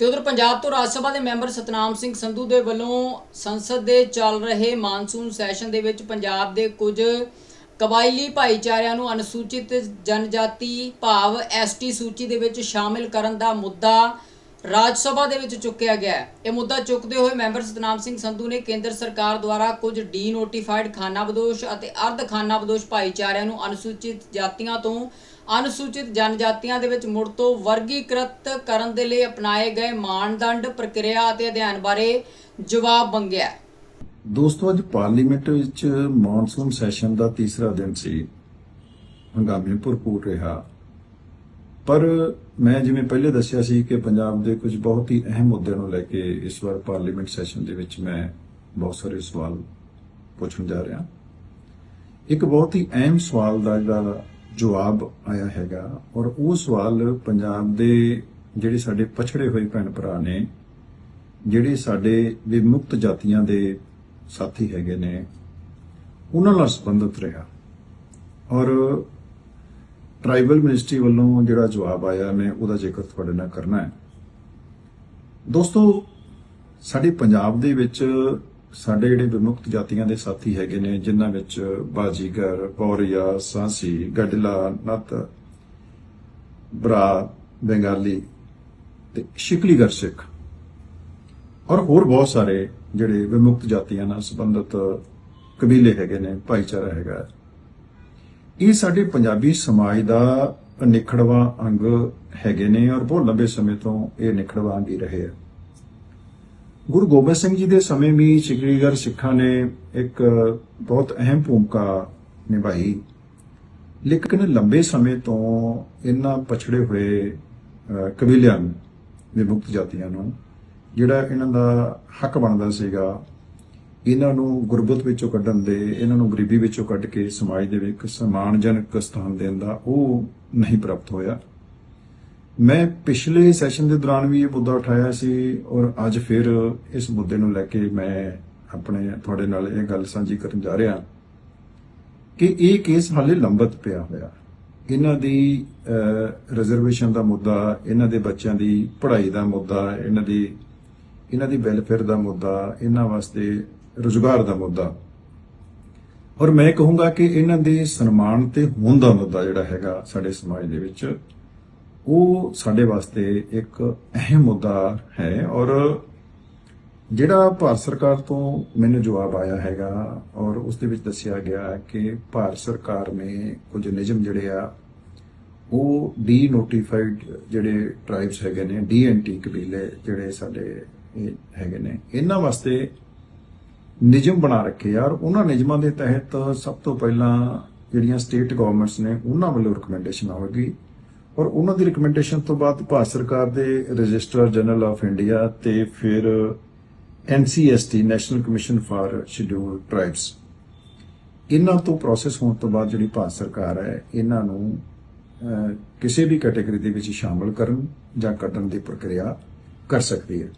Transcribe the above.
ਤੇ ਉਧਰ ਪੰਜਾਬ ਤੋਂ ਰਾਜ ਸਭਾ ਦੇ ਮੈਂਬਰ ਸਤਨਾਮ ਸਿੰਘ ਸੰਧੂ ਦੇ ਵੱਲੋਂ ਸੰਸਦ ਦੇ ਚੱਲ ਰਹੇ ਮਾਨਸੂਨ ਸੈਸ਼ਨ ਦੇ ਵਿੱਚ ਪੰਜਾਬ ਦੇ ਕੁਝ ਕਬਾਇਲੀ ਭਾਈਚਾਰਿਆਂ ਨੂੰ ਅਨੁਸੂਚਿਤ ਜਨਜਾਤੀ ਭਾਵ ਐਸਟੀ ਸੂਚੀ ਦੇ ਵਿੱਚ ਸ਼ਾਮਿਲ ਕਰਨ ਦਾ ਮੁੱਦਾ ਰਾਜ ਸਭਾ ਦੇ ਵਿੱਚ ਚੁੱਕਿਆ ਗਿਆ ਇਹ ਮੁੱਦਾ ਚੁੱਕਦੇ ਹੋਏ ਮੈਂਬਰ ਸਤਨਾਮ ਸਿੰਘ ਸੰਧੂ ਨੇ ਕੇਂਦਰ ਸਰਕਾਰ ਦੁਆਰਾ ਕੁਝ ਡੀ ਨੋਟੀਫਾਈਡ ਖਾਨਾਬਦੋਸ਼ ਅਤੇ ਅਰਧ ਖਾਨਾਬਦੋਸ਼ ਭਾਈਚਾਰਿਆਂ ਨੂੰ ਅਨੁਸੂਚਿਤ ਜਾਤੀਆਂ ਤੋਂ ਅਨੁਸੂਚਿਤ ਜਨਜਾਤੀਆਂ ਦੇ ਵਿੱਚ ਮੁੜ ਤੋਂ ਵਰਗੀਕ੍ਰਿਤ ਕਰਨ ਦੇ ਲਈ ਅਪਣਾਏ ਗਏ ਮਾਨਦੰਡ ਪ੍ਰਕਿਰਿਆ ਅਤੇ ਅਧਿਐਨ ਬਾਰੇ ਜਵਾਬ ਮੰਗਿਆ ਦੋਸਤੋ, ਅੱਜ ਪਾਰਲੀਮੈਂਟ ਵਿੱਚ ਮੌਨਸੂਨ ਸੈਸ਼ਨ ਦਾ ਤੀਸਰਾ ਦਿਨ ਸੀ। ਹੰਗਾਮੇ ਭਰਪੂਰ ਰਿਹਾ। ਪਰ ਮੈਂ ਜਿਵੇਂ ਪਹਿਲੇ ਦੱਸਿਆ ਸੀ ਕਿ ਪੰਜਾਬ ਦੇ ਕੁਝ ਬਹੁਤ ਹੀ ਅਹਿਮ ਮੁੱਦਿਆਂ ਨੂੰ ਲੈ ਕੇ ਇਸ ਵਾਰ ਪਾਰਲੀਮੈਂਟ ਸੈਸ਼ਨ ਦੇ ਵਿੱਚ ਮੈਂ ਬਹੁਤ ਸਾਰੇ ਸਵਾਲ ਪੁੱਛਣ ਜਾ ਰਿਹਾ। ਇੱਕ ਬਹੁਤ ਹੀ ਅਹਿਮ ਸਵਾਲ ਦਾ ਜਿਹੜਾ ਜਵਾਬ ਆਇਆ ਹੈਗਾ ਔਰ ਉਹ ਸਵਾਲ ਪੰਜਾਬ ਦੇ ਜਿਹੜੇ ਸਾਡੇ ਪਛੜੇ ਹੋਏ ਭੈਣ ਭਰਾ ਨੇ, ਜਿਹੜੇ ਸਾਡੇ ਵਿਮੁਕਤ ਜਾਤੀਆਂ ਦੇ ਸਾਥੀ ਹੈਗੇ ਨੇ, ਉਹਨਾਂ ਨਾਲ ਸੰਬੰਧਿਤ ਰਿਹਾ। ਔਰ ਟ੍ਰਾਈਬਲ ਮਿਨਿਸਟਰੀ ਵੱਲੋਂ ਜਿਹੜਾ ਜਵਾਬ ਆਇਆ ਮੈਂ ਉਹਦਾ ਜ਼ਿਕਰ ਤੁਹਾਡੇ ਨਾਲ ਕਰਨਾ ਹੈ। ਦੋਸਤੋ, ਸਾਡੇ ਪੰਜਾਬ ਦੇ ਵਿੱਚ ਸਾਡੇ ਜਿਹੜੇ ਵਿਮੁਕਤ ਜਾਤੀਆਂ ਦੇ ਸਾਥੀ ਹੈਗੇ ਨੇ, ਜਿਨ੍ਹਾਂ ਵਿੱਚ ਬਾਜੀਗਰ, ਪੌਰੀਆ, ਸਾਂਸੀ, ਗਡਲਾ, ਨੱਤ, ਬਰਾ, ਬੰਗਾਲੀ ਤੇ ਸ਼ਿਕਲੀਗਰ ਸਿੱਖ ਔਰ ਹੋਰ ਬਹੁਤ ਸਾਰੇ ਜਿਹੜੇ ਵਿਮੁਕਤ ਜਾਤੀਆਂ ਨਾਲ ਸੰਬੰਧਿਤ ਕਬੀਲੇ ਹੈਗੇ ਨੇ, ਭਾਈਚਾਰਾ ਹੈਗਾ। ਇਹ ਸਾਡੇ ਪੰਜਾਬੀ ਸਮਾਜ ਦਾ ਨਿਖੜਵਾ ਅੰਗ ਹੈਗੇ ਨੇ ਔਰ ਬਹੁਤ ਲੰਬੇ ਸਮੇਂ ਤੋਂ ਇਹ ਨਿਖੜਵਾ ਅੰਗ ਹੀ ਰਹੇ ਆ। ਗੁਰੂ ਗੋਬਿੰਦ ਸਿੰਘ ਜੀ ਦੇ ਸਮੇਂ ਵੀ ਸਿਕਰੀਗਰ ਸਿੱਖਾਂ ਨੇ ਇੱਕ ਬਹੁਤ ਅਹਿਮ ਭੂਮਿਕਾ ਨਿਭਾਈ। ਲੇਕਿਨ ਲੰਬੇ ਸਮੇਂ ਤੋਂ ਇਹਨਾਂ ਪਛੜੇ ਹੋਏ ਕਬੀਲਿਆਂ ਨੂੰ ਵਿਮੁਕਤ ਜਾਤੀਆਂ ਨੂੰ ਜਿਹੜਾ ਇਹਨਾਂ ਦਾ ਹੱਕ ਬਣਦਾ ਸੀਗਾ ਇਹਨਾਂ ਨੂੰ ਗੁਰਬਤ ਵਿੱਚੋਂ ਕੱਢਣ ਦੇ, ਇਹਨਾਂ ਨੂੰ ਗਰੀਬੀ ਵਿੱਚੋਂ ਕੱਢ ਕੇ ਸਮਾਜ ਦੇ ਵਿੱਚ ਇੱਕ ਸਨਮਾਨਜਨਕ ਸਥਾਨ ਦੇਣ ਦਾ ਉਹ ਨਹੀਂ ਪ੍ਰਾਪਤ ਹੋਇਆ। ਮੈਂ ਪਿਛਲੇ ਸੈਸ਼ਨ ਦੇ ਦੌਰਾਨ ਵੀ ਇਹ ਮੁੱਦਾ ਉਠਾਇਆ ਸੀ ਔਰ ਅੱਜ ਫਿਰ ਇਸ ਮੁੱਦੇ ਨੂੰ ਲੈ ਕੇ ਮੈਂ ਆਪਣੇ, ਤੁਹਾਡੇ ਨਾਲ ਇਹ ਗੱਲ ਸਾਂਝੀ ਕਰਨ ਜਾ ਰਿਹਾ ਕਿ ਇਹ ਕੇਸ ਹਾਲੇ ਲੰਬਤ ਪਿਆ ਹੋਇਆ। ਇਹਨਾਂ ਦੀ ਰਿਜ਼ਰਵੇਸ਼ਨ ਦਾ ਮੁੱਦਾ, ਇਹਨਾਂ ਦੇ ਬੱਚਿਆਂ ਦੀ ਪੜ੍ਹਾਈ ਦਾ ਮੁੱਦਾ, ਇਹਨਾਂ ਦੀ ਇਹਨਾਂ ਦੀ ਵੈਲਫੇਅਰ ਦਾ ਮੁੱਦਾ, ਇਹਨਾਂ ਵਾਸਤੇ ਰੁਜ਼ਗਾਰ ਦਾ ਮੁੱਦਾ। ਔਰ ਮੈਂ ਕਹੂੰਗਾ ਕਿ ਇਹਨਾਂ ਦੇ ਸਨਮਾਨ ਤੇ ਹੋਣ ਦਾ ਮੁੱਦਾ ਜਿਹੜਾ ਹੈਗਾ ਸਾਡੇ ਸਮਾਜ ਦੇ ਵਿੱਚ, ਉਹ ਸਾਡੇ ਵਾਸਤੇ ਇੱਕ ਅਹਿਮ ਮੁੱਦਾ ਹੈ। ਔਰ ਜਿਹੜਾ ਭਾਰਤ ਸਰਕਾਰ ਤੋਂ ਮੈਨੂੰ ਜਵਾਬ ਆਇਆ ਹੈਗਾ, ਔਰ ਉਸ ਦੇ ਵਿੱਚ ਦੱਸਿਆ ਗਿਆ ਕਿ ਭਾਰਤ ਸਰਕਾਰ ਨੇ ਕੁਝ ਨਿਯਮ ਜਿਹੜੇ ਆ, ਉਹ ਡੀ ਨੋਟੀਫਾਈਡ ਜਿਹੜੇ ਟ੍ਰਾਈਬਸ ਹੈਗੇ ਨੇ ਡੀਐਨਟੀ ਕਬੀਲੇ ਜਿਹੜੇ ਸਾਡੇ ਇਹ ਹੈਗੇ ਨੇ, ਇਹਨਾਂ ਵਾਸਤੇ ਨਿਯਮ ਬਣਾ ਰੱਖੇ ਯਾਰ। ਉਹਨਾਂ ਨਿਯਮਾਂ ਦੇ ਤਹਿਤ ਸਭ ਤੋਂ ਪਹਿਲਾਂ ਜਿਹੜੀਆਂ ਸਟੇਟ ਗਵਰਨਮੈਂਟਸ ਨੇ, ਉਹਨਾਂ ਵੱਲੋਂ ਰეკਮੈਂਡੇਸ਼ਨ ਆਵੇਗੀ ਔਰ ਉਹਨਾਂ ਦੀ ਰეკਮੈਂਡੇਸ਼ਨ ਤੋਂ ਬਾਅਦ ਭਾਰਤ ਸਰਕਾਰ ਦੇ ਰਜਿਸਟਰ ਜਨਰਲ ਆਫ ਇੰਡੀਆ ਤੇ ਫਿਰ NCST national commission for scheduled tribes ਇਹਨਾਂ ਤੋਂ ਪ੍ਰੋਸੈਸ ਹੋਣ ਤੋਂ ਬਾਅਦ ਜਿਹੜੀ ਭਾਰਤ ਸਰਕਾਰ ਹੈ, ਇਹਨਾਂ ਨੂੰ ਕਿਸੇ ਵੀ ਕੈਟਾਗਰੀ ਦੇ ਵਿੱਚ ਸ਼ਾਮਲ ਕਰਨ ਜਾਂ ਕੱਢਣ ਦੀ ਪ੍ਰਕਿਰਿਆ ਕਰ ਸਕਦੀ ਹੈ।